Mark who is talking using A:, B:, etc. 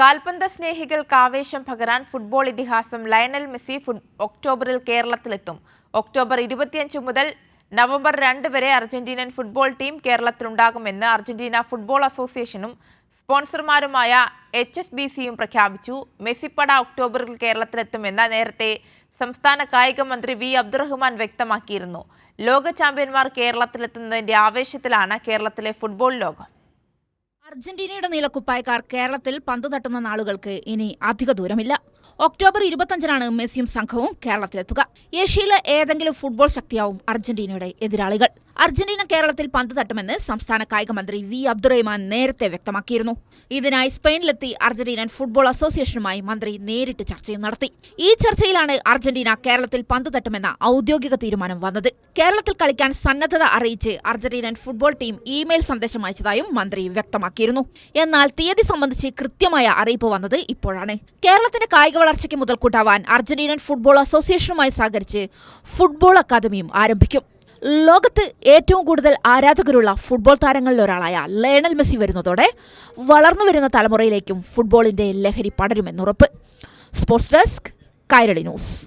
A: കാൽപന്ത സ്നേഹികൾക്ക് ആവേശം പകരാൻ ഫുട്ബോൾ ഇതിഹാസം ലയണൽ മെസ്സി ഒക്ടോബറിൽ കേരളത്തിലെത്തും. ഒക്ടോബർ ഇരുപത്തിയഞ്ച് മുതൽ നവംബർ രണ്ട് വരെ അർജന്റീനൻ ഫുട്ബോൾ ടീം കേരളത്തിലുണ്ടാകുമെന്ന് അർജന്റീന ഫുട്ബോൾ അസോസിയേഷനും സ്പോൺസർമാരുമായ എച്ച് എസ് ബി സിയും പ്രഖ്യാപിച്ചു. മെസ്സിപ്പട ഒക്ടോബറിൽ കേരളത്തിലെത്തുമെന്ന് നേരത്തെ സംസ്ഥാന കായിക മന്ത്രി വി അബ്ദുറഹ്മാൻ വ്യക്തമാക്കിയിരുന്നു. ലോക ചാമ്പ്യന്മാർ കേരളത്തിലെത്തുന്നതിന്റെ ആവേശത്തിലാണ് കേരളത്തിലെ ഫുട്ബോൾ ലോകം.
B: അർജന്റീനയുടെ നീലക്കുപ്പായക്കാർ കേരളത്തിൽ പന്തു തട്ടുന്ന നാളുകൾക്ക് ഇനി അധിക ദൂരമില്ല. ഒക്ടോബർ ഇരുപത്തഞ്ചിനാണ് മെസ്സിയും സംഘവും കേരളത്തിലെത്തുക. ഏഷ്യയിലെ ഏതെങ്കിലും ഫുട്ബോൾ ശക്തിയാവും അർജന്റീനയുടെ എതിരാളികൾ. അർജന്റീന കേരളത്തിൽ പന്ത് തട്ടുമെന്ന് സംസ്ഥാന കായിക മന്ത്രി വി അബ്ദുറഹ്മാൻ നേരത്തെ വ്യക്തമാക്കിയിരുന്നു. ഇതിനായി സ്പെയിനിലെത്തി അർജന്റീനൻ ഫുട്ബോൾ അസോസിയേഷനുമായി മന്ത്രി നേരിട്ട് ചർച്ചയും നടത്തി. ഈ ചർച്ചയിലാണ് അർജന്റീന കേരളത്തിൽ പന്ത് തട്ടുമെന്ന ഔദ്യോഗിക തീരുമാനം വന്നത്. കേരളത്തിൽ കളിക്കാൻ സന്നദ്ധത അറിയിച്ച് അർജന്റീനൻ ഫുട്ബോൾ ടീം ഇമെയിൽ സന്ദേശം അയച്ചതായും മന്ത്രി വ്യക്തമാക്കിയിരുന്നു. എന്നാൽ തീയതി സംബന്ധിച്ച് കൃത്യമായ അറിയിപ്പ് വന്നത് ഇപ്പോഴാണ്. കേരളത്തിന്റെ കായിക വളർച്ചയ്ക്ക് മുതൽക്കൂട്ടാവാൻ അർജന്റീനൻ ഫുട്ബോൾ അസോസിയേഷനുമായി സഹകരിച്ച് ഫുട്ബോൾ അക്കാദമിയും ആരംഭിക്കും. ലോകത്ത് ഏറ്റവും കൂടുതൽ ആരാധകരുള്ള ഫുട്ബോൾ താരങ്ങളിൽ ഒരാളായ ലയണൽ മെസ്സി വരുന്നതോടെ വളർന്നു വരുന്ന തലമുറയിലേക്കും ഫുട്ബോളിന്റെ ലഹരി പടരുമെന്നുറപ്പ്. Sports desk Kairali news.